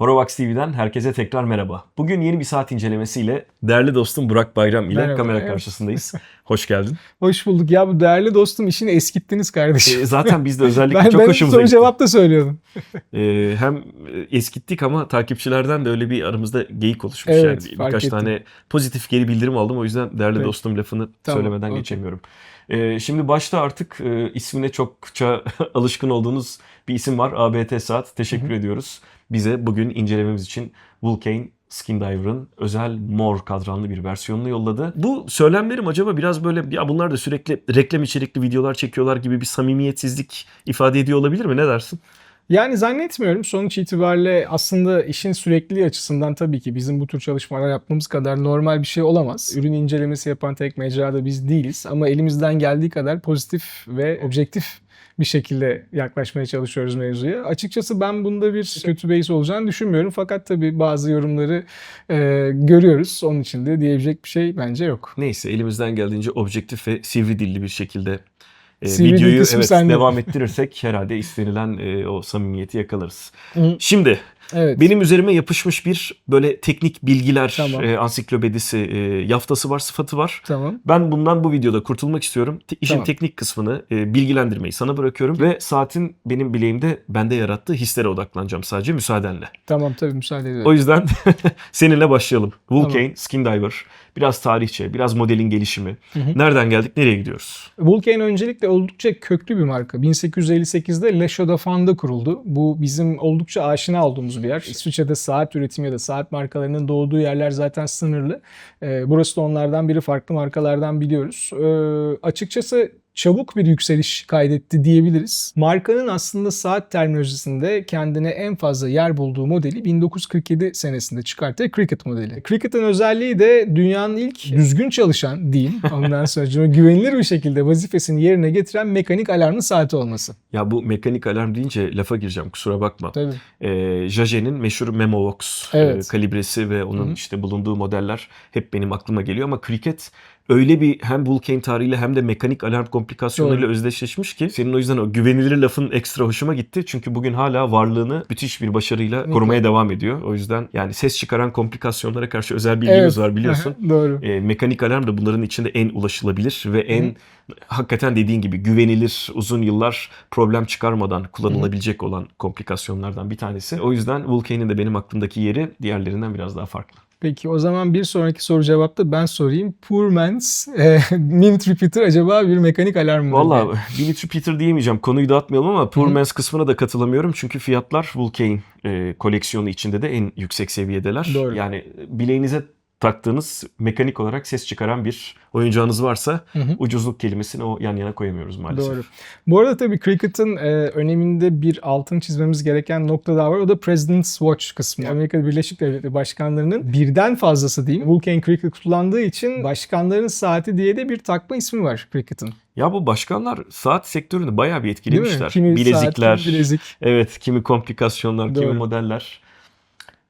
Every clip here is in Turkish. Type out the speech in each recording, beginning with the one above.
Horovax TV'den herkese tekrar merhaba. Bugün yeni bir saat incelemesiyle değerli dostum Burak Bayram ile Merhaba, kamera evet. karşısındayız. Hoş geldin. Hoş bulduk. Ya bu değerli dostum işini eskittiniz kardeşim. Ee, zaten biz de özellikle ben çok ben hoşumuza soru gitti. cevap da söylüyordum. Ee, hem eskittik ama takipçilerden de öyle bir aramızda geyik oluşmuş. Evet, yani birkaç ettim. tane pozitif geri bildirim aldım. O yüzden değerli Peki. dostum lafını Tamam, söylemeden okey. geçemiyorum. Ee, şimdi başta artık e, ismine çokça alışkın olduğunuz bir isim var. ABT Saat. Teşekkür ediyoruz. Bize bugün incelememiz için Vulcane Skin Diver'ın özel mor kadranlı bir versiyonunu yolladı. Bu söylemlerim acaba biraz böyle ya bunlar da sürekli reklam içerikli videolar çekiyorlar gibi bir samimiyetsizlik ifade ediyor olabilir mi? Ne dersin? Yani zannetmiyorum. Sonuç itibariyle aslında işin sürekliliği açısından tabii ki bizim bu tür çalışmalar yapmamız kadar normal bir şey olamaz. Ürün incelemesi yapan tek mecrada biz değiliz. Ama elimizden geldiği kadar pozitif ve objektif bir şekilde yaklaşmaya çalışıyoruz mevzuya. Açıkçası ben bunda bir kötü beis olacağını düşünmüyorum. Fakat tabii bazı yorumları e, görüyoruz. Onun için de diyebilecek bir şey bence yok. Neyse elimizden geldiğince objektif ve sivri dilli bir şekilde e, Sivri videoyu evet, sende. devam ettirirsek herhalde istenilen e, o samimiyeti yakalarız. Hı. Şimdi Evet. benim üzerime yapışmış bir böyle teknik bilgiler Tamam. e, ansiklopedisi e, yaftası var, sıfatı var. Tamam. Ben bundan bu videoda kurtulmak istiyorum. Te- İşin Tamam. teknik kısmını, e, bilgilendirmeyi sana bırakıyorum ve saatin benim bileğimde bende yarattığı hislere odaklanacağım sadece müsaadenle. Tamam tabii müsaade ederim. O yüzden seninle başlayalım. Vulcane, Skin Diver, biraz tarihçe, biraz modelin gelişimi. Hı hı. Nereden geldik, nereye gidiyoruz? Vulcan öncelikle oldukça köklü bir marka. 1858'de Le Chaux de kuruldu. Bu bizim oldukça aşina olduğumuz bir yer. İsviçre'de saat üretimi ya da saat markalarının doğduğu yerler zaten sınırlı. Ee, burası da onlardan biri. Farklı markalardan biliyoruz. Ee, açıkçası çabuk bir yükseliş kaydetti diyebiliriz. Markanın aslında saat terminolojisinde kendine en fazla yer bulduğu modeli 1947 senesinde çıkarttığı Cricket modeli. Cricket'ın özelliği de dünyanın ilk düzgün çalışan diyeyim. Ondan sonra güvenilir bir şekilde vazifesini yerine getiren mekanik alarmlı saati olması. Ya bu mekanik alarm deyince lafa gireceğim kusura bakma. Tabii. Ee, Jage'nin meşhur Memovox Evet. e, kalibresi ve onun Hı hı. işte bulunduğu modeller hep benim aklıma geliyor ama Cricket öyle bir hem Vulcane tarihiyle hem de mekanik alarm komplikasyonuyla Doğru. özdeşleşmiş ki senin o yüzden o güvenilir lafın ekstra hoşuma gitti. Çünkü bugün hala varlığını müthiş bir başarıyla Evet. korumaya devam ediyor. O yüzden yani ses çıkaran komplikasyonlara karşı özel bilgimiz var biliyorsun. Doğru. E, mekanik alarm da bunların içinde en ulaşılabilir ve en hakikaten dediğin gibi güvenilir, uzun yıllar problem çıkarmadan kullanılabilecek olan komplikasyonlardan bir tanesi. O yüzden Vulcane'in de benim aklımdaki yeri diğerlerinden biraz daha farklı. Peki o zaman bir sonraki soru cevapta ben sorayım. Poor Man's e, Minute Repeater acaba bir mekanik alarm mı? Valla Dimitri Peter diyemeyeceğim konuyu dağıtmayalım ama Poor Hı. Man's kısmına da katılamıyorum. Çünkü fiyatlar Vulcane e, koleksiyonu içinde de en yüksek seviyedeler. Doğru. Yani bileğinize taktığınız mekanik olarak ses çıkaran bir oyuncağınız varsa Hı hı. ucuzluk kelimesini o yan yana koyamıyoruz maalesef. Doğru. Bu arada tabii Cricket'ın e, öneminde bir altın çizmemiz gereken nokta daha var. O da President's Watch kısmı. Amerika Birleşik Devletleri başkanlarının birden fazlası diyeyim. Vulcan Cricket kullandığı için başkanların saati diye de bir takma ismi var Cricket'ın. Ya bu başkanlar saat sektörünü bayağı bir etkilemişler. Kimi Bilezikler, saat, kimi bilezik. evet kimi komplikasyonlar, kimi Doğru. modeller.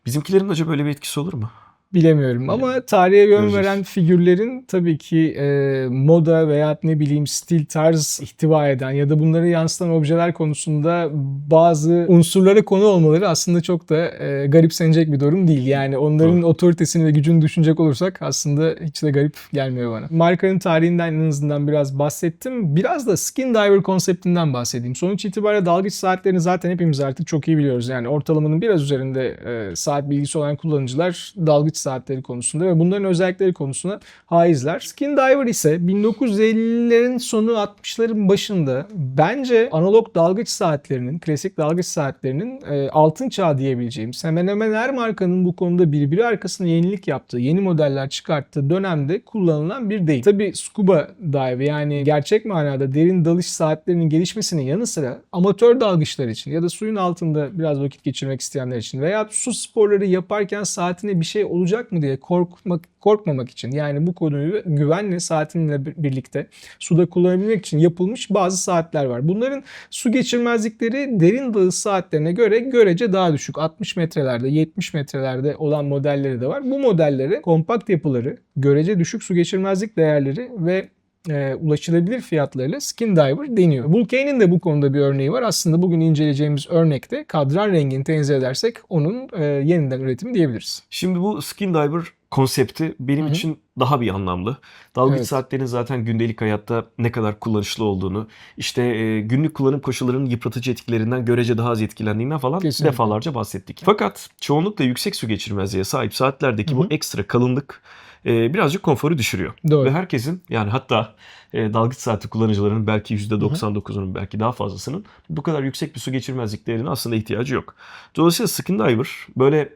Bizimkilerin acaba böyle bir etkisi olur mu? Bilemiyorum ama tarihe yön Göreceğiz. veren figürlerin tabii ki e, moda veya ne bileyim stil tarz ihtiva eden ya da bunları yansıtan objeler konusunda bazı unsurlara konu olmaları aslında çok da e, garipsenecek bir durum değil. Yani onların otoritesini ve gücünü düşünecek olursak aslında hiç de garip gelmiyor bana. Markanın tarihinden en azından biraz bahsettim. Biraz da skin diver konseptinden bahsedeyim. Sonuç itibariyle dalgıç saatlerini zaten hepimiz artık çok iyi biliyoruz. Yani ortalamanın biraz üzerinde e, saat bilgisi olan kullanıcılar dalgıç saatleri konusunda ve bunların özellikleri konusunda haizler. Skin Diver ise 1950'lerin sonu 60'ların başında bence analog dalgıç saatlerinin, klasik dalgıç saatlerinin e, altın çağı diyebileceğimiz hemen hemen her markanın bu konuda birbiri arkasına yenilik yaptığı, yeni modeller çıkarttığı dönemde kullanılan bir deyim. Tabii scuba dive yani gerçek manada derin dalış saatlerinin gelişmesinin yanı sıra amatör dalgıçlar için ya da suyun altında biraz vakit geçirmek isteyenler için veya su sporları yaparken saatine bir şey olacak mı diye korkmak korkmamak için yani bu konuyu güvenle saatinle bir- birlikte suda kullanabilmek için yapılmış bazı saatler var. Bunların su geçirmezlikleri derin dalış saatlerine göre görece daha düşük. 60 metrelerde, 70 metrelerde olan modelleri de var. Bu modellere kompakt yapıları, görece düşük su geçirmezlik değerleri ve e, ulaşılabilir fiyatlarıyla Skin Diver deniyor. Vulcane'in de bu konuda bir örneği var. Aslında bugün inceleyeceğimiz örnekte kadran rengini tenzih edersek onun e, yeniden üretimi diyebiliriz. Şimdi bu Skin Diver konsepti benim Hı hı. için daha bir anlamlı. Dalgıç Evet. saatlerin zaten gündelik hayatta ne kadar kullanışlı olduğunu, işte e, günlük kullanım koşullarının yıpratıcı etkilerinden görece daha az etkilendiğinden falan Kesinlikle. defalarca bahsettik. Fakat çoğunlukla yüksek su geçirmezliğe sahip saatlerdeki Hı bu ekstra kalınlık e, birazcık konforu düşürüyor. Doğru. Ve herkesin yani hatta e, dalgıç saati kullanıcılarının belki %99'unun belki daha fazlasının bu kadar yüksek bir su geçirmezlik değerine aslında ihtiyacı yok. Dolayısıyla Skin Diver böyle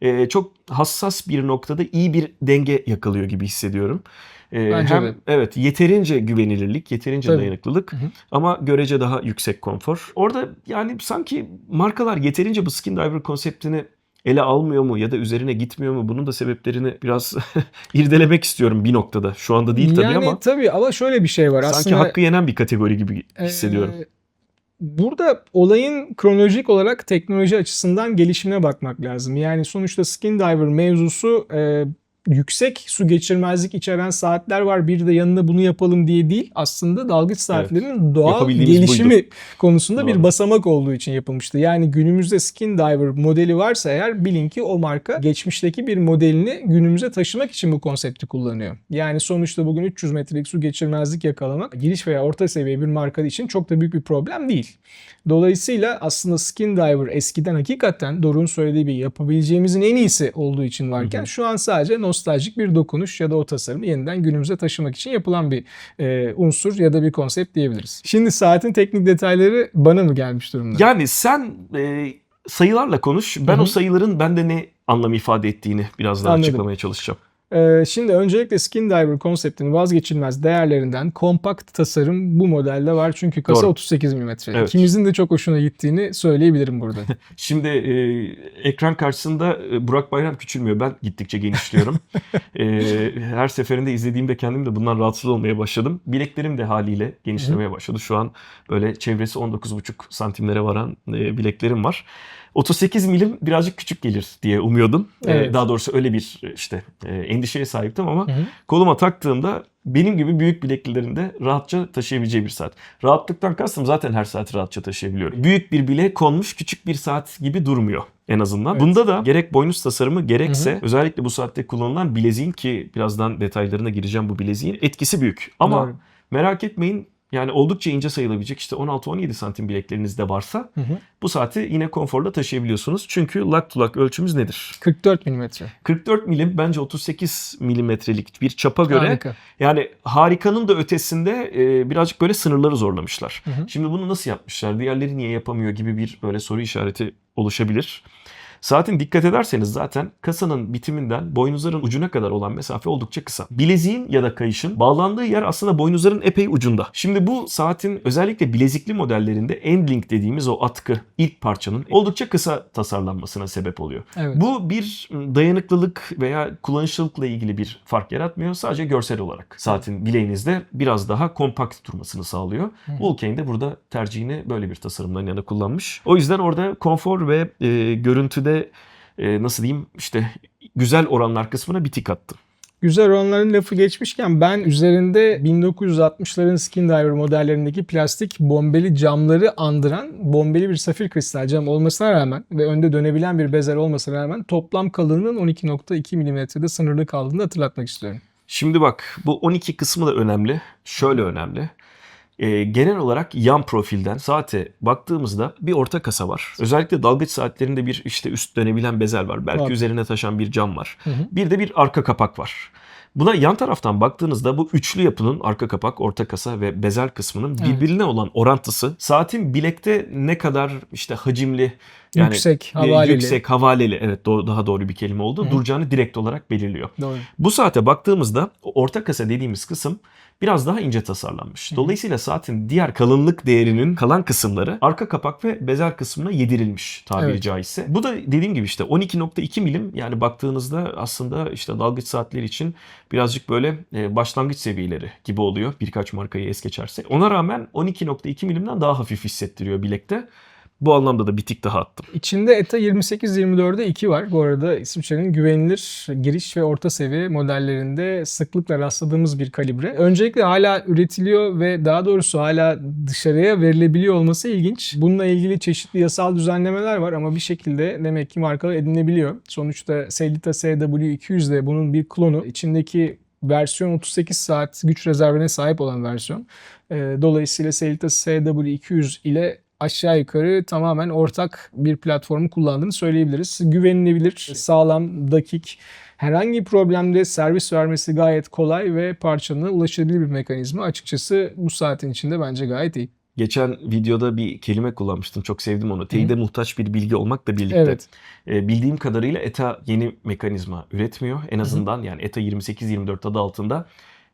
e, çok hassas bir noktada iyi bir denge yakalıyor gibi hissediyorum. E, Bence hem de. evet yeterince güvenilirlik, yeterince Tabii. dayanıklılık Hı hı. ama görece daha yüksek konfor. Orada yani sanki markalar yeterince bu Skin Diver konseptini ele almıyor mu ya da üzerine gitmiyor mu? Bunun da sebeplerini biraz irdelemek istiyorum bir noktada. Şu anda değil tabii yani ama tabii ama şöyle bir şey var. sanki Aslında hakkı yenen bir kategori gibi hissediyorum. Ee, Burada olayın kronolojik olarak teknoloji açısından gelişimine bakmak lazım. Yani sonuçta Skin Diver mevzusu e, yüksek su geçirmezlik içeren saatler var. Bir de yanına bunu yapalım diye değil. Aslında dalgıç saatlerinin doğal Yapabildiğimiz gelişimi buydu. konusunda bir Doğru. basamak olduğu için yapılmıştı. Yani günümüzde Skin Diver modeli varsa eğer bilin ki o marka geçmişteki bir modelini günümüze taşımak için bu konsepti kullanıyor. Yani sonuçta bugün 300 metrelik su geçirmezlik yakalamak giriş veya orta seviye bir marka için çok da büyük bir problem değil. Dolayısıyla aslında Skin Diver eskiden hakikaten Doruk'un söylediği gibi yapabileceğimizin en iyisi olduğu için varken Hı hı. şu an sadece nostaljik bir dokunuş ya da o tasarımı yeniden günümüze taşımak için yapılan bir e, unsur ya da bir konsept diyebiliriz. Şimdi saatin teknik detayları bana mı gelmiş durumda? Yani sen e, sayılarla konuş. Ben Hı hı. o sayıların bende ne anlam ifade ettiğini biraz daha Anladım. açıklamaya çalışacağım. Ee, şimdi öncelikle Skin Diver konseptinin vazgeçilmez değerlerinden kompakt tasarım bu modelde var. Çünkü kasa Doğru. 38 mm. Evet. İkimizin de çok hoşuna gittiğini söyleyebilirim burada. Şimdi e, ekran karşısında e, Burak Bayram küçülmüyor. Ben gittikçe genişliyorum. E, her seferinde izlediğimde kendim de bundan rahatsız olmaya başladım. Bileklerim de haliyle genişlemeye başladı. Şu an böyle çevresi 19,5 santimlere varan e, bileklerim var. 38 milim birazcık küçük gelir diye umuyordum. E, Evet. daha doğrusu öyle bir e, işte e, endişeye sahiptim ama Hı hı. koluma taktığımda benim gibi büyük bileklilerin de rahatça taşıyabileceği bir saat. Rahatlıktan kastım zaten her saati rahatça taşıyabiliyorum. Büyük bir bileğe konmuş küçük bir saat gibi durmuyor en azından. Evet. Bunda da gerek boynuz tasarımı gerekse özellikle bu saatte kullanılan bileziğin ki birazdan detaylarına gireceğim bu bileziğin etkisi büyük. Ama Doğru. merak etmeyin yani oldukça ince sayılabilecek işte 16-17 santim bilekleriniz de varsa Hı hı. bu saati yine konforla taşıyabiliyorsunuz. Çünkü lock to lock ölçümüz nedir? 44 mm. 44 milim bence 38 milimetrelik bir çapa göre Harika. yani harikanın da ötesinde e, birazcık böyle sınırları zorlamışlar. Hı hı. Şimdi bunu nasıl yapmışlar? Diğerleri niye yapamıyor gibi bir böyle soru işareti oluşabilir. Saatin dikkat ederseniz zaten kasanın bitiminden boynuzların ucuna kadar olan mesafe oldukça kısa. Bileziğin ya da kayışın bağlandığı yer aslında boynuzların epey ucunda. Şimdi bu saatin özellikle bilezikli modellerinde endlink dediğimiz o atkı ilk parçanın oldukça kısa tasarlanmasına sebep oluyor. Evet. Bu bir dayanıklılık veya kullanışlılıkla ilgili bir fark yaratmıyor. Sadece görsel olarak saatin bileğinizde biraz daha kompakt durmasını sağlıyor. Vulcane de burada tercihini böyle bir tasarımdan yana kullanmış. O yüzden orada konfor ve e, görüntüde e, nasıl diyeyim işte güzel oranlar kısmına bir tik attı. Güzel oranların lafı geçmişken ben üzerinde 1960'ların Skin Diver modellerindeki plastik bombeli camları andıran bombeli bir safir kristal cam olmasına rağmen ve önde dönebilen bir bezel olmasına rağmen toplam kalınlığının 12.2 mm'de sınırlı kaldığını hatırlatmak istiyorum. Şimdi bak bu 12 kısmı da önemli. Şöyle önemli. Ee, genel olarak yan profilden saate baktığımızda bir orta kasa var. Özellikle dalgıç saatlerinde bir işte üst dönebilen bezel var. Belki Var. üzerine taşan bir cam var. Hı hı. Bir de bir arka kapak var. Buna yan taraftan baktığınızda bu üçlü yapının arka kapak, orta kasa ve bezel kısmının Evet. birbirine olan orantısı saatin bilekte ne kadar işte hacimli yani yüksek, e, havaleli. yüksek, havaleli evet do- daha doğru bir kelime oldu. Hı. Duracağını direkt olarak belirliyor. Doğru. Bu saate baktığımızda orta kasa dediğimiz kısım biraz daha ince tasarlanmış. Dolayısıyla saatin diğer kalınlık değerinin kalan kısımları arka kapak ve bezel kısmına yedirilmiş tabiri Evet. caizse. Bu da dediğim gibi işte 12.2 milim yani baktığınızda aslında işte dalgıç saatleri için birazcık böyle e, başlangıç seviyeleri gibi oluyor birkaç markayı es geçersek. Ona rağmen 12.2 milimden daha hafif hissettiriyor bilekte. Bu anlamda da bir tik daha attım. İçinde ETA 28-24'de 2 var. Bu arada İsviçre'nin güvenilir giriş ve orta seviye modellerinde sıklıkla rastladığımız bir kalibre. Öncelikle hala üretiliyor ve daha doğrusu hala dışarıya verilebiliyor olması ilginç. Bununla ilgili çeşitli yasal düzenlemeler var ama bir şekilde demek ki markalar edinebiliyor. Sonuçta Sellita SW200 de bunun bir klonu. İçindeki versiyon 38 saat güç rezervine sahip olan versiyon. Ee, Dolayısıyla Sellita SW200 ile aşağı yukarı tamamen ortak bir platformu kullandığını söyleyebiliriz. Güvenilebilir, sağlam, dakik, herhangi bir problemde servis vermesi gayet kolay ve parçanına ulaşılabilir bir mekanizma. Açıkçası bu saatin içinde bence gayet iyi. Geçen videoda bir kelime kullanmıştım. Çok sevdim onu. Teyide muhtaç bir bilgi olmakla birlikte. Evet. E, bildiğim kadarıyla ETA yeni mekanizma üretmiyor. En azından yani ETA 28-24 adı altında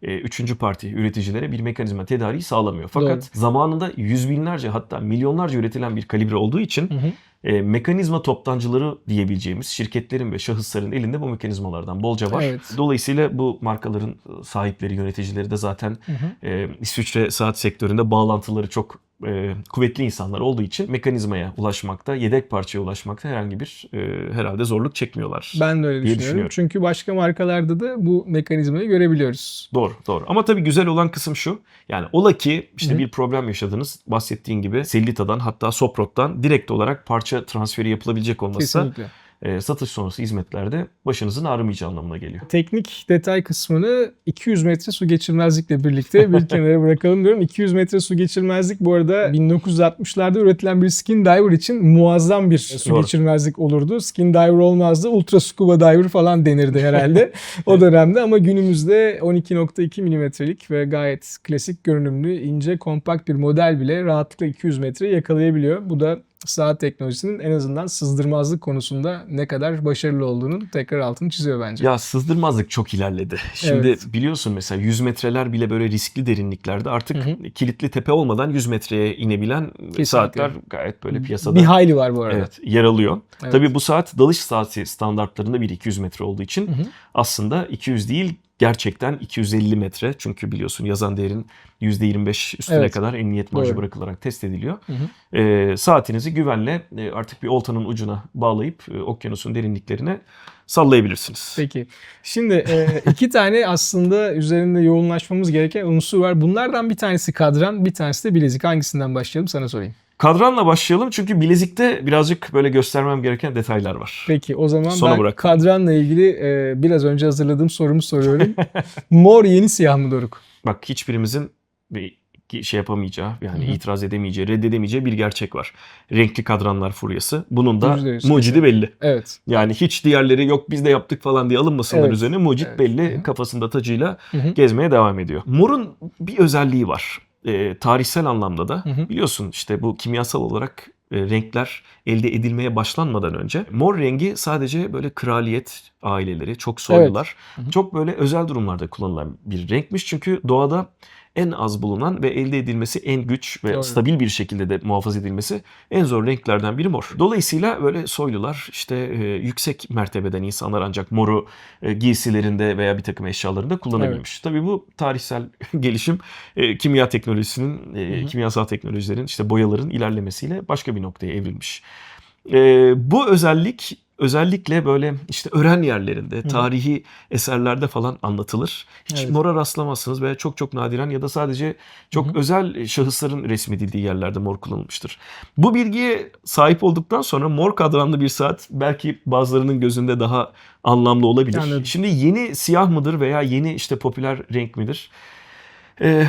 e, üçüncü parti üreticilere bir mekanizma tedariği sağlamıyor. Fakat Doğru. zamanında yüz binlerce hatta milyonlarca üretilen bir kalibre olduğu için Hı hı. E, mekanizma toptancıları diyebileceğimiz şirketlerin ve şahısların elinde bu mekanizmalardan bolca var. Evet. Dolayısıyla bu markaların sahipleri, yöneticileri de zaten Hı hı. e, İsviçre saat sektöründe bağlantıları çok e, kuvvetli insanlar olduğu için mekanizmaya ulaşmakta, yedek parçaya ulaşmakta herhangi bir e, herhalde zorluk çekmiyorlar. Ben de öyle düşünüyorum. düşünüyorum. Çünkü başka markalarda da bu mekanizmayı görebiliyoruz. Doğru, doğru. Ama tabii güzel olan kısım şu. Yani ola ki işte Hı. bir problem yaşadınız. Bahsettiğin gibi Sellita'dan hatta Soprot'tan direkt olarak parça transferi yapılabilecek olması Kesinlikle. e, satış sonrası hizmetlerde başınızın ağrımayacağı anlamına geliyor. Teknik detay kısmını 200 metre su geçirmezlikle birlikte bir kenara bırakalım diyorum. 200 metre su geçirmezlik bu arada 1960'larda üretilen bir skin diver için muazzam bir su Doğru. geçirmezlik olurdu. Skin diver olmazdı. Ultra scuba diver falan denirdi herhalde o dönemde ama günümüzde 12.2 milimetrelik ve gayet klasik görünümlü, ince, kompakt bir model bile rahatlıkla 200 metre yakalayabiliyor. Bu da saat teknolojisinin en azından sızdırmazlık konusunda ne kadar başarılı olduğunun tekrar altını çiziyor bence. Ya sızdırmazlık çok ilerledi. Şimdi Evet. biliyorsun mesela 100 metreler bile böyle riskli derinliklerde artık Hı hı. kilitli tepe olmadan 100 metreye inebilen saatler gayet böyle piyasada Bir hayli var bu arada. evet, yer alıyor. Evet. Tabii bu saat dalış saati standartlarında bir 200 metre olduğu için Hı hı. aslında 200 değil gerçekten 250 metre. Çünkü biliyorsun yazan değerin %25 üstüne Evet. kadar emniyet marjı Doğru. bırakılarak test ediliyor. Hı hı. Ee, saatinizi güvenle e, artık bir oltanın ucuna bağlayıp e, okyanusun derinliklerine sallayabilirsiniz. Peki. Şimdi e, iki tane aslında üzerinde yoğunlaşmamız gereken unsur var. Bunlardan bir tanesi kadran, bir tanesi de bilezik. Hangisinden başlayalım sana sorayım. Kadranla başlayalım çünkü bilezikte birazcık böyle göstermem gereken detaylar var. Peki o zaman Sona ben bırak. kadranla ilgili e, biraz önce hazırladığım sorumu soruyorum. Mor yeni siyah mı Doruk? Bak hiçbirimizin bir şey yapamayacağı yani Hı hı. itiraz edemeyeceği, reddedemeyeceği bir gerçek var. Renkli kadranlar furyası. Bunun da Yüzde yüz mucidi belli. Evet. Yani hiç diğerleri yok biz de yaptık falan diye alınmasınlar Evet. üzerine. Mucit Evet. belli Hı hı. kafasında tacıyla Hı hı. gezmeye devam ediyor. Mor'un bir özelliği var. Ee, tarihsel anlamda da Hı hı. biliyorsun işte bu kimyasal olarak e, renkler elde edilmeye başlanmadan önce mor rengi sadece böyle kraliyet aileleri, çok soylular, Hı hı. çok böyle özel durumlarda kullanılan bir renkmiş. Çünkü doğada en az bulunan ve elde edilmesi en güç ve Doğru. stabil bir şekilde de muhafaza edilmesi en zor renklerden biri mor. Dolayısıyla böyle soylular işte e, yüksek mertebeden insanlar ancak moru e, giysilerinde veya bir takım eşyalarında kullanabilmiş. Tabii bu tarihsel gelişim e, kimya teknolojisinin, e, kimyasal teknolojilerin işte boyaların ilerlemesiyle başka bir noktaya evrilmiş. E, bu özellik özellikle böyle işte öğren yerlerinde, hı. tarihi eserlerde falan anlatılır. Hiç Evet. mora rastlamazsınız veya çok çok nadiren ya da sadece çok Hı hı. özel şahısların resmedildiği yerlerde mor kullanılmıştır. Bu bilgiye sahip olduktan sonra mor kadranlı bir saat belki bazılarının gözünde daha anlamlı olabilir. Anladım. Şimdi yeni siyah mıdır veya yeni işte popüler renk midir? Ee,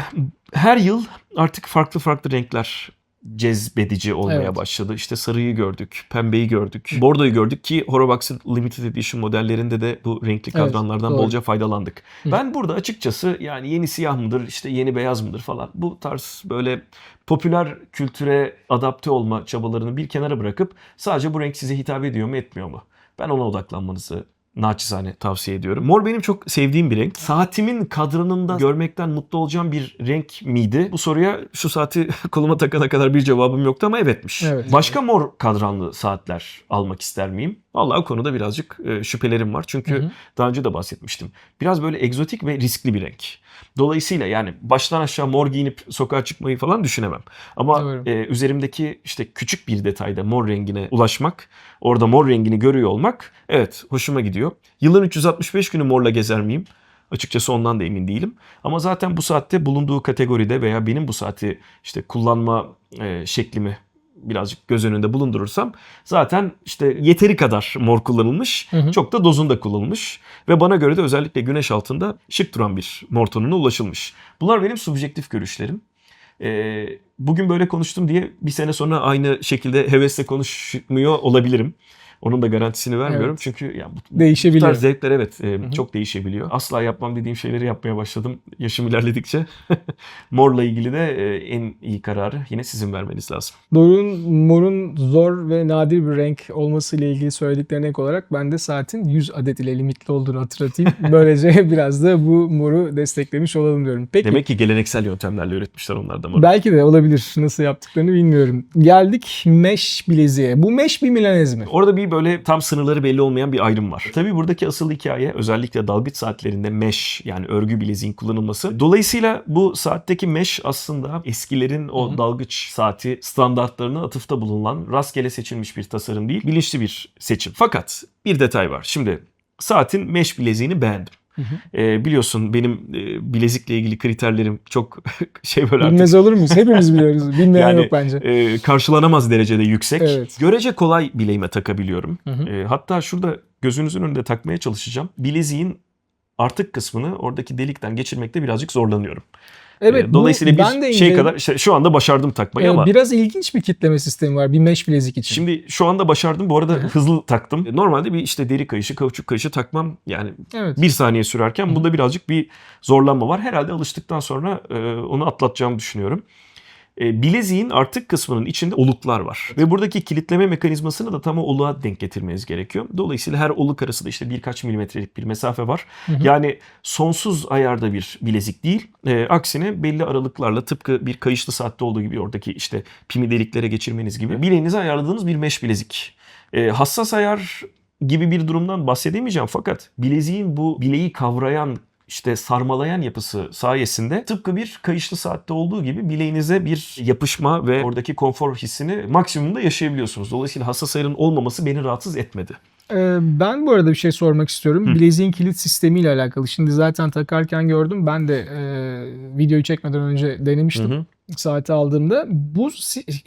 her yıl artık farklı farklı renkler cezbedici olmaya Evet. başladı. İşte sarıyı gördük, pembeyi gördük, bordoyu gördük ki Horobox'ın Limited Edition modellerinde de bu renkli Evet, kadranlardan doğru. bolca faydalandık. Hı. Ben burada açıkçası yani yeni siyah mıdır, işte yeni beyaz mıdır falan bu tarz böyle popüler kültüre adapte olma çabalarını bir kenara bırakıp sadece bu renk size hitap ediyor mu etmiyor mu? Ben ona odaklanmanızı naçizane tavsiye ediyorum. Mor benim çok sevdiğim bir renk. Saatimin kadranında görmekten mutlu olacağım bir renk miydi? Bu soruya şu saati koluma takana kadar bir cevabım yoktu ama evetmiş. Evet. Başka mor kadranlı saatler almak ister miyim? Vallahi o konuda birazcık e, şüphelerim var. Çünkü Hı hı. daha önce de bahsetmiştim. Biraz böyle egzotik ve riskli bir renk. Dolayısıyla yani baştan aşağı mor giyinip sokağa çıkmayı falan düşünemem. Ama Doğru. e, üzerimdeki işte küçük bir detayda mor rengine ulaşmak, orada mor rengini görüyor olmak evet hoşuma gidiyor. Yılın 365 günü morla gezer miyim? Açıkçası ondan da emin değilim. Ama zaten bu saatte bulunduğu kategoride veya benim bu saati işte kullanma e, şeklimi birazcık göz önünde bulundurursam zaten işte yeteri kadar mor kullanılmış. Hı hı. Çok da dozunda kullanılmış. Ve bana göre de özellikle güneş altında şık duran bir mor tonuna ulaşılmış. Bunlar benim subjektif görüşlerim. Ee, bugün böyle konuştum diye bir sene sonra aynı şekilde hevesle konuşmuyor olabilirim. Onun da garantisini vermiyorum. Evet. Çünkü ya bu, bu Değişebiliyor. tarz zevkler evet e, çok değişebiliyor. Asla yapmam dediğim şeyleri yapmaya başladım yaşım ilerledikçe. Morla ilgili de e, en iyi kararı yine sizin vermeniz lazım. Doruk'un morun zor ve nadir bir renk olmasıyla ilgili söylediklerine ek olarak ben de saatin 100 adet ile limitli olduğunu hatırlatayım. Böylece biraz da bu moru desteklemiş olalım diyorum. Peki Demek ki geleneksel yöntemlerle üretmişler onlar da moru. belki de olabilir. Nasıl yaptıklarını bilmiyorum. Geldik mesh bileziğe. Bu mesh bir milanez mi? Orada bir böyle tam sınırları belli olmayan bir ayrım var. Tabii buradaki asıl hikaye özellikle dalgıç saatlerinde mesh yani örgü bileziğin kullanılması. Dolayısıyla bu saatteki mesh aslında eskilerin o Hı hı. dalgıç saati standartlarına atıfta bulunan rastgele seçilmiş bir tasarım değil, bilinçli bir seçim. Fakat bir detay var. Şimdi saatin mesh bileziğini beğendim. Hı hı. Ee, biliyorsun benim e, bilezikle ilgili kriterlerim çok şey böyle artık Bilmez olur muyuz? Hepimiz biliyoruz. Bilmeyen Yani, yok bence. e, karşılanamaz derecede yüksek. Evet. Görece kolay bileğime takabiliyorum. Hı hı. E, hatta şurada gözünüzün önünde takmaya çalışacağım. Bileziğin artık kısmını oradaki delikten geçirmekte birazcık zorlanıyorum. Evet. E, bu- dolayısıyla bir ben de şey kadar işte şu anda başardım takmayı Evet, ama Biraz ilginç bir kitleme sistemi var bir mesh bilezik için. şimdi şu anda başardım. Bu arada Hı hı. hızlı taktım. E, Normalde bir işte deri kayışı, kauçuk kayışı takmam yani evet. bir saniye sürerken bunda birazcık bir zorlanma var. Herhalde alıştıktan sonra onu atlatacağımı düşünüyorum. E, bileziğin artık kısmının içinde oluklar var. Ve buradaki kilitleme mekanizmasını da tam o oluğa denk getirmeniz gerekiyor. Dolayısıyla her oluk arasında işte birkaç milimetrelik bir mesafe var. Hı hı. Yani sonsuz ayarda bir bilezik değil. E, aksine belli aralıklarla tıpkı bir kayışlı saatte olduğu gibi oradaki işte pimi deliklere geçirmeniz gibi bileğinize ayarladığınız bir mesh bilezik. E, hassas ayar gibi bir durumdan bahsedemeyeceğim fakat bileziğin bu bileği kavrayan işte sarmalayan yapısı sayesinde tıpkı bir kayışlı saatte olduğu gibi bileğinize bir yapışma ve oradaki konfor hissini maksimumda yaşayabiliyorsunuz. Dolayısıyla hassas ayarın olmaması beni rahatsız etmedi. Ee, ben bu arada bir şey sormak istiyorum. Hı. Bileziğin kilit sistemiyle alakalı. Şimdi zaten takarken gördüm. Ben de e, videoyu çekmeden önce denemiştim. Hı hı. Saati aldığımda. Bu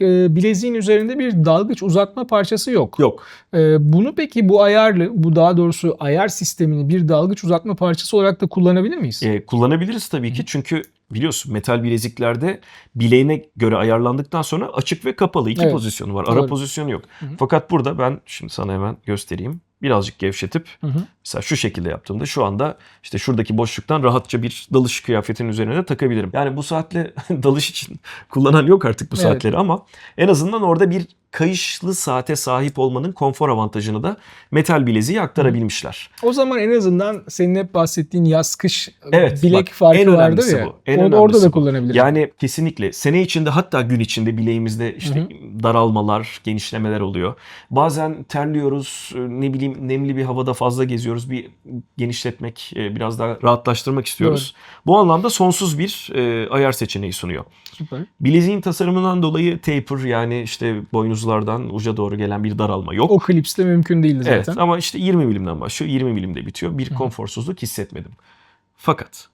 e, bileziğin üzerinde bir dalgıç uzatma parçası yok. Yok. E, bunu peki bu ayarlı, bu daha doğrusu ayar sistemini bir dalgıç uzatma parçası olarak da kullanabilir miyiz? E, kullanabiliriz tabii ki çünkü biliyorsun metal bileziklerde bileğine göre ayarlandıktan sonra açık ve kapalı iki Evet. pozisyonu var. Ara Doğru. pozisyonu yok. Hı hı. Fakat burada ben şimdi sana hemen göstereyim. Birazcık gevşetip Hı hı. mesela şu şekilde yaptığımda şu anda işte şuradaki boşluktan rahatça bir dalış kıyafetinin üzerine de takabilirim. Yani bu saatle dalış için kullanan yok artık bu Evet. saatleri ama en azından orada bir kayışlı saate sahip olmanın konfor avantajını da metal bileziğe aktarabilmişler. O zaman en azından senin hep bahsettiğin yaz kış Evet, bilek bak, farkı en önemlisi ya. bu, en önemlisi orada da kullanabiliriz. Yani kesinlikle sene içinde hatta gün içinde bileğimizde işte daralmalar, genişlemeler oluyor. Bazen terliyoruz, e, ne bileyim nemli bir havada fazla geziyoruz. Bir genişletmek, e, biraz daha rahatlaştırmak istiyoruz. Bu anlamda sonsuz bir e, ayar seçeneği sunuyor. Süper. Bileziğin tasarımından dolayı taper yani işte boynuzlardan uca doğru gelen bir daralma yok. O klipste mümkün değildi zaten. Evet ama işte 20 milimden başlıyor, 20 milimde bitiyor. Bir konforsuzluk hissetmedim. Fakat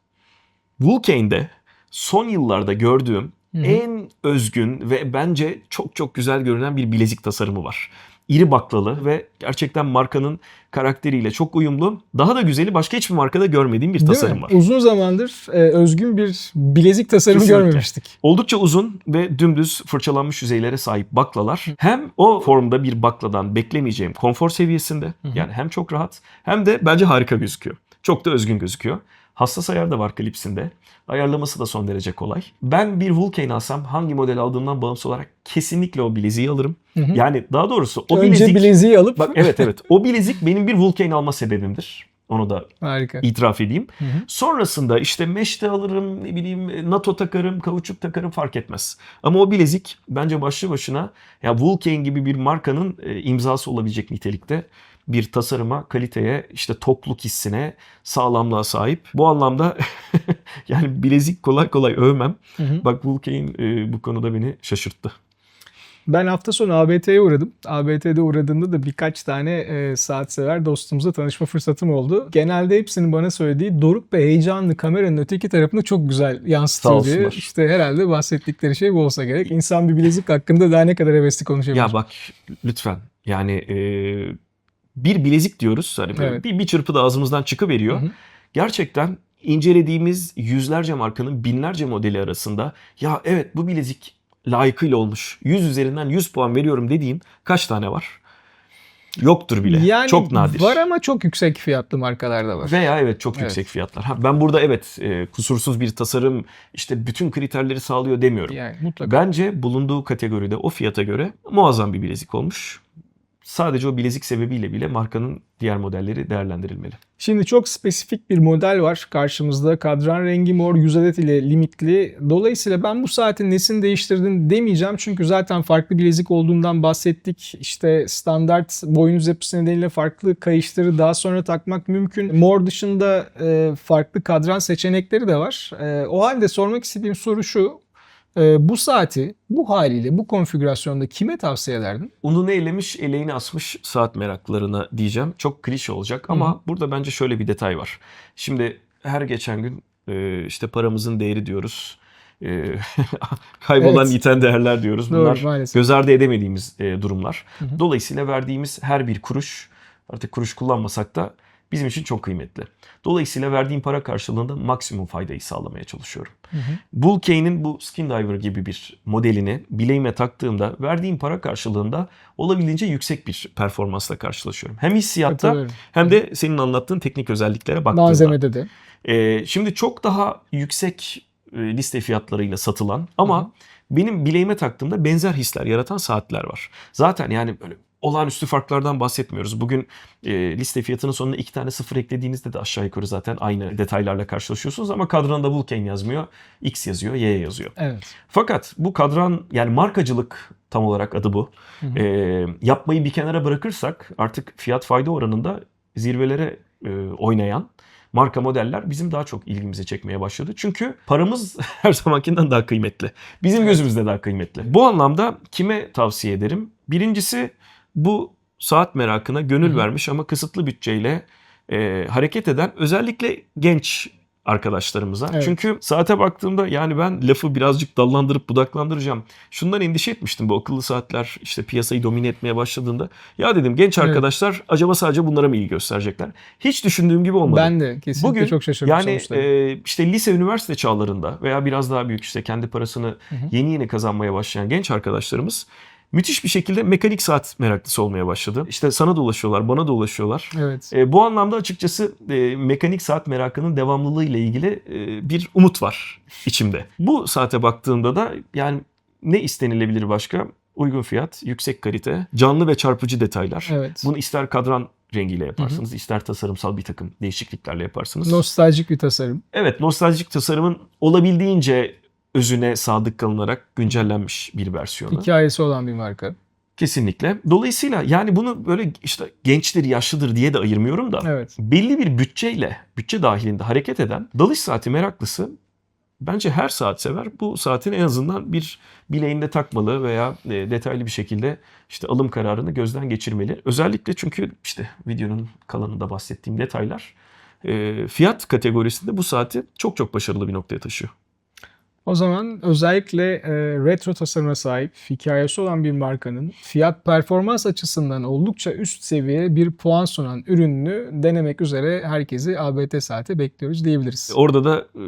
Vulcane'de son yıllarda gördüğüm Hı hı. en özgün ve bence çok çok güzel görünen bir bilezik tasarımı var. İri baklalı ve gerçekten markanın karakteriyle çok uyumlu. Daha da güzeli başka hiçbir markada görmediğim bir tasarım var. Uzun zamandır e, özgün bir bilezik tasarımı Kesinlikle. görmemiştik. Oldukça uzun ve dümdüz fırçalanmış yüzeylere sahip baklalar hem o formda bir bakladan beklemeyeceğim konfor seviyesinde hı. yani hem çok rahat hem de bence harika gözüküyor. Çok da özgün gözüküyor. Hassas ayar da var klipsinde. Ayarlaması da son derece kolay. Ben bir Vulcane alsam hangi model aldığımdan bağımsız olarak kesinlikle o bileziği alırım. Hı hı. Yani daha doğrusu o Önce bilezik... bileziği alıp Bak evet evet o bilezik benim bir Vulcane alma sebebimdir. Onu da harika. itiraf edeyim. Hı hı. Sonrasında işte mesh de alırım, ne bileyim NATO takarım, kauçuk takarım fark etmez. Ama o bilezik bence başlı başına ya Vulcane gibi bir markanın e, imzası olabilecek nitelikte. Bir tasarıma, kaliteye, işte tokluk hissine, sağlamlığa sahip. Bu anlamda yani bilezik kolay kolay övmem. Hı hı. Bak Vulcain e, bu konuda beni şaşırttı. Ben hafta sonu ABT'ye uğradım. ABT'de uğradığımda da birkaç tane e, saat sever dostumuzla tanışma fırsatım oldu. Genelde hepsinin bana söylediği doruk ve heyecanlı kameranın öteki tarafını çok güzel yansıtıyor diye. İşte herhalde bahsettikleri şey bu olsa gerek. İnsan bir bilezik hakkında daha ne kadar hevesli konuşabilir. Ya bak lütfen yani e, bir bilezik diyoruz. Hani böyle Evet. bir, bir çırpıda ağzımızdan çıkıveriyor. Hı hı. Gerçekten incelediğimiz yüzlerce markanın binlerce modeli arasında ya evet bu bilezik layıkıyla olmuş. 100 üzerinden 100 puan veriyorum dediğin kaç tane var? Yoktur bile. Yani çok nadir. var ama çok yüksek fiyatlı markalar da var. Veya evet çok Evet. yüksek fiyatlar. Ha, ben burada evet e, kusursuz bir tasarım işte bütün kriterleri sağlıyor demiyorum. Yani mutlaka. Bence bulunduğu kategoride o fiyata göre muazzam bir bilezik olmuş. Sadece o bilezik sebebiyle bile markanın diğer modelleri değerlendirilmeli. Şimdi çok spesifik bir model var karşımızda. Kadran rengi mor 100 adet ile limitli. Dolayısıyla ben bu saatin nesini değiştirdin demeyeceğim. Çünkü zaten farklı bilezik olduğundan bahsettik. İşte standart boyunuz yapısı nedeniyle farklı kayışları daha sonra takmak mümkün. Mor dışında e, farklı kadran seçenekleri de var. E, o halde sormak istediğim soru şu. E, bu saati bu haliyle bu konfigürasyonda kime tavsiye ederdin? Ununu eylemiş, eleğini asmış saat meraklarına diyeceğim. Çok klişe olacak ama Hı burada bence şöyle bir detay var. Şimdi her geçen gün e, işte paramızın değeri diyoruz. E, kaybolan Evet. yiten değerler diyoruz. Doğru, Bunlar maalesef. göz ardı edemediğimiz e, durumlar. Hı hı. Dolayısıyla verdiğimiz her bir kuruş artık kuruş kullanmasak da bizim için çok kıymetli. Dolayısıyla verdiğim para karşılığında maksimum faydayı sağlamaya çalışıyorum. Hı bu Skin Diver gibi bir modelini bileğime taktığımda verdiğim para karşılığında olabildiğince yüksek bir performansla karşılaşıyorum. Hem hissiyatta hem de senin anlattığın teknik özelliklere baktığımda. Malzemede de. Ee, şimdi çok daha yüksek e, liste fiyatlarıyla satılan ama Hı hı. benim bileğime taktığımda benzer hisler yaratan saatler var. Zaten yani böyle olağanüstü farklardan bahsetmiyoruz. Bugün e, liste fiyatının sonuna iki tane sıfır eklediğinizde de aşağı yukarı zaten aynı detaylarla karşılaşıyorsunuz ama kadranda Vulcan yazmıyor, X yazıyor, Y yazıyor. Evet. Fakat bu kadran yani markacılık tam olarak adı bu. Hı hı. E, yapmayı bir kenara bırakırsak artık fiyat fayda oranında zirvelere e, oynayan marka modeller bizim daha çok ilgimizi çekmeye başladı. Çünkü paramız her zamankinden daha kıymetli. Bizim gözümüzde daha kıymetli. Bu anlamda kime tavsiye ederim? Birincisi bu saat merakına gönül Hı hı. vermiş ama kısıtlı bütçeyle e, hareket eden özellikle genç arkadaşlarımıza. Evet. Çünkü saate baktığımda yani ben lafı birazcık dallandırıp budaklandıracağım. Şundan endişe etmiştim bu akıllı saatler işte piyasayı domine etmeye başladığında. Ya dedim genç Evet. arkadaşlar acaba sadece bunlara mı ilgi gösterecekler? Hiç düşündüğüm gibi olmadı. Ben de kesinlikle Bugün çok şaşırdım Yani sonuçta. e, işte lise, üniversite çağlarında veya biraz daha büyük işte kendi parasını Hı hı. yeni yeni kazanmaya başlayan genç arkadaşlarımız müthiş bir şekilde mekanik saat meraklısı olmaya başladı. İşte sana da ulaşıyorlar, bana da ulaşıyorlar. Evet. E, bu anlamda açıkçası e, mekanik saat merakının devamlılığı ile ilgili e, bir umut var içimde. Bu saate baktığımda da yani ne istenilebilir başka? Uygun fiyat, yüksek kalite, canlı ve çarpıcı detaylar. Evet. Bunu ister kadran rengiyle yaparsınız, ister tasarımsal bir takım değişikliklerle yaparsınız. Nostaljik bir tasarım. Evet, nostaljik tasarımın olabildiğince özüne sadık kalınarak güncellenmiş bir versiyonu. Hikayesi olan bir marka. Kesinlikle. Dolayısıyla yani bunu böyle işte gençtir, yaşlıdır diye de ayırmıyorum da Evet. belli bir bütçeyle, bütçe dahilinde hareket eden dalış saati meraklısı bence her saat sever. Bu saatin en azından bir bileğinde takmalı veya e, detaylı bir şekilde işte alım kararını gözden geçirmeli. Özellikle çünkü işte videonun kalanında bahsettiğim detaylar e, fiyat kategorisinde bu saati çok çok başarılı bir noktaya taşıyor. O zaman özellikle e, retro tasarıma sahip, hikayesi olan bir markanın fiyat performans açısından oldukça üst seviye bir puan sunan ürününü denemek üzere herkesi ABT saate bekliyoruz diyebiliriz. Orada da e,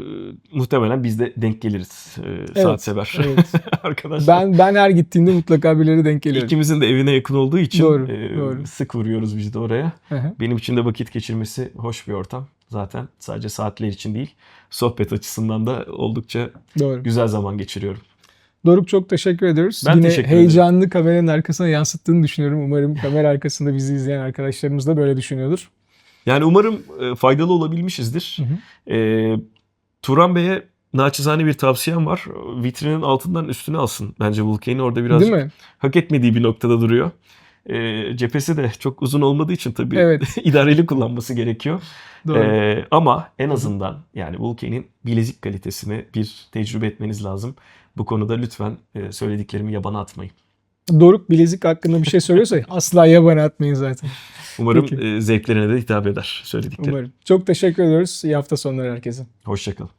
muhtemelen biz de denk geliriz e, saat sever Evet. arkadaşlar. ben ben her gittiğimde mutlaka birileri denk geliyorum. İkimizin de evine yakın olduğu için Doğru, e, doğru. sık vuruyoruz biz de oraya. Hı hı. Benim için de vakit geçirmesi hoş bir ortam. Zaten sadece saatler için değil, sohbet açısından da oldukça Doğru. güzel zaman geçiriyorum. Doruk çok teşekkür ediyoruz. Ben Yine teşekkür heyecanlı kameranın arkasına yansıttığını düşünüyorum. Umarım kamera arkasında bizi izleyen arkadaşlarımız da böyle düşünüyordur. Yani umarım e, faydalı olabilmişizdir. Hı hı. E, Turan Bey'e naçizane bir tavsiyem var. Vitrinin altından üstüne alsın. Bence Vulcan'i orada biraz Değil mi? hak etmediği bir noktada duruyor. E, cephesi de çok uzun olmadığı için tabii Evet. idareli kullanması gerekiyor. Doğru. Ee, ama en azından yani Vulcain'in bilezik kalitesini bir tecrübe etmeniz lazım. Bu konuda lütfen e, söylediklerimi yabana atmayın. Doruk bilezik hakkında bir şey söylüyorsa asla yabana atmayın zaten. Umarım Peki. e, zevklerine de hitap eder söylediklerim. Umarım. Çok teşekkür ediyoruz. İyi hafta sonları herkese. Hoşçakalın.